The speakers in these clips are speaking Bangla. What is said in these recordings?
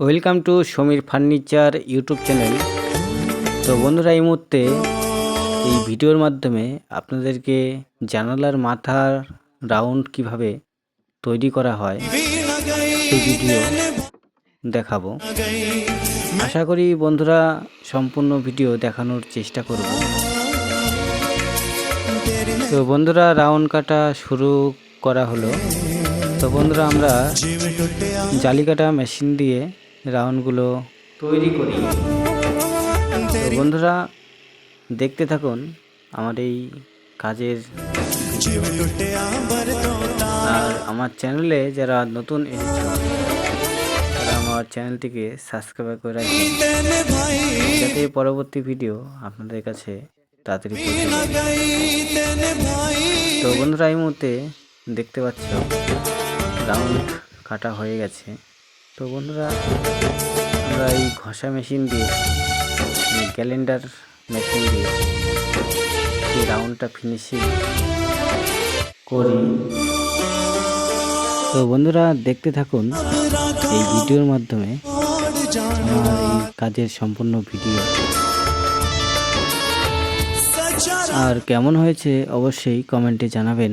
Welcome to Samir furniture YouTube channel. তো বন্ধুরা, এই মুহূর্তে এই ভিডিওর মাধ্যমে আপনাদেরকে জানালার মাথার রাউন্ড কীভাবে তৈরি করা হয়, সেই ভিডিও দেখাবো। আশা করি বন্ধুরা, সম্পূর্ণ ভিডিও দেখানোর চেষ্টা করব। তো বন্ধুরা, রাউন্ড কাটা শুরু করা হলো। তো বন্ধুরা, আমরা জালি কাটা মেশিন দিয়ে রাউন্ডগুলো তৈরি করি। বন্ধুরা, দেখতে থাকুন আমার এই কাজের আমার চ্যানেলে যারা নতুন এসেছে, তারা আমার চ্যানেলটিকে সাবস্ক্রাইব করে রাখবেন যাতে পরবর্তী ভিডিও আপনাদের কাছে তাড়াতাড়ি তো বন্ধুরা, এই মুহূর্তে দেখতে পাচ্ছ, রাউন্ড কাটা হয়ে গেছে। তো বন্ধুরা, আমরা এই ঘষা মেশিন দিয়ে মানে ক্যালেন্ডার মেশিন দিয়ে এই রাউন্ডটা ফিনিশিং করি। তো বন্ধুরা, দেখতে থাকুন এই ভিডিওর মাধ্যমে আমার এই কাজের সম্পূর্ণ ভিডিও আর কেমন হয়েছে অবশ্যই কমেন্টে জানাবেন।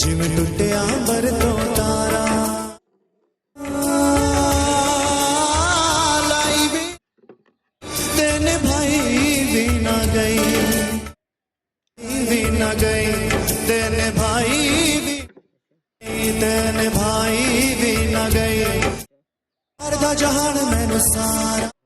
ਜਿਵੇਂ ਟੁੱਟਿਆ ਬਰ ਤਾਰਾ। ਲਾਈ ਵੀ ਤੈਨੇ ਭਾਈ ਵੀ ਨਾ ਗਈ। ਵੀ ਨਾ ਗਈ ਤੈਨੇ ਭਾਈ ਵੀ। ਤੈਨੇ ਭਾਈ ਵੀ ਨਾ ਗਈ। ਅਰਦਾ ਜਹਾਨ ਮੈਨੂੰ ਸਾਰਾ।